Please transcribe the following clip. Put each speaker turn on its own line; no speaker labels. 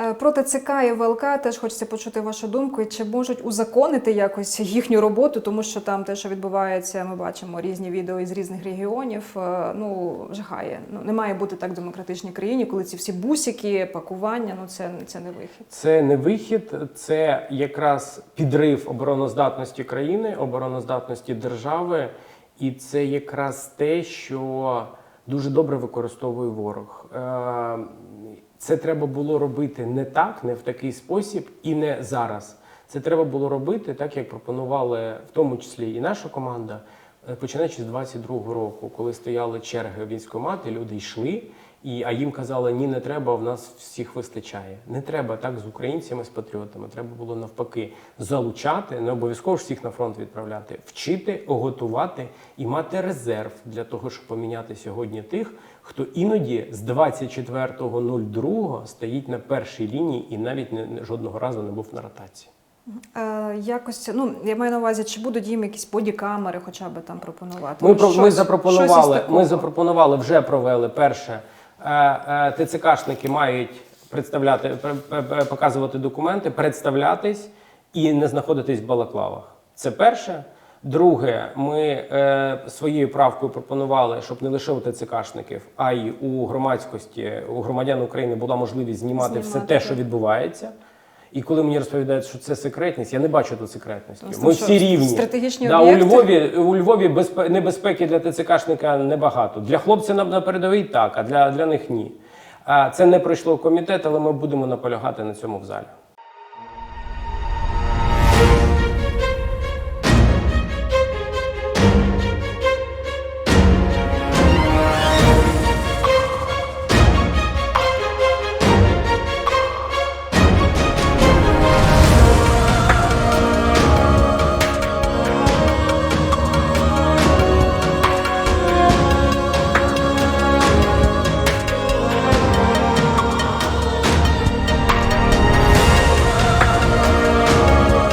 Е, Про ТЦК і ВЛК теж хочеться почути вашу думку. Чи можуть узаконити якось їхню роботу, тому що там те, що відбувається, ми бачимо різні відео із різних регіонів. е, Ну жахає. Ну не має бути так в демократичній країні, коли ці всі бусики, пакування. Ну це це не вихід.
Це не вихід, це якраз підрив обороноздатності країни, обороноздатності держави, і це якраз те, що дуже добре використовує ворог. Це треба було робити не так, не в такий спосіб і не зараз. Це треба було робити так, як пропонували в тому числі і наша команда, е, починаючи з 22-го року, коли стояли черги в військкомат, люди йшли. І, а їм казали, ні, не треба, в нас всіх вистачає. Не треба так з українцями, з патріотами. Треба було навпаки залучати, не обов'язково всіх на фронт відправляти, вчити, готувати і мати резерв для того, щоб поміняти сьогодні тих, хто іноді з 24.02 стоїть на першій лінії і навіть не, не- жодного разу не був на ротації.
Е, якось, ну я маю на увазі, чи будуть їм якісь бодікамери, хоча б там пропонувати.
Ми, про, ми
щось- щось
запропонували, ми запропонували, вже провели перше. Е, е, ТЦКшники мають представляти, пр- пр- пр- показувати документи, представлятись і не знаходитись в балаклавах. Це перше. Друге, ми е, своєю правкою пропонували, щоб не лише у ТЦКшників, а й у громадськості, у громадян України була можливість знімати, все те, що відбувається. І коли мені розповідають, що це секретність, я не бачу тут секретності.
Ну,
Ми
що,
всі рівні.
стратегічні
да, у
об'єкти?
Львові у Львові безпе- небезпеки для ТЦКшника небагато. Для хлопця на, на передовій так, а для, для них ні. А це не пройшло в комітет, але ми будемо наполягати на цьому в залі.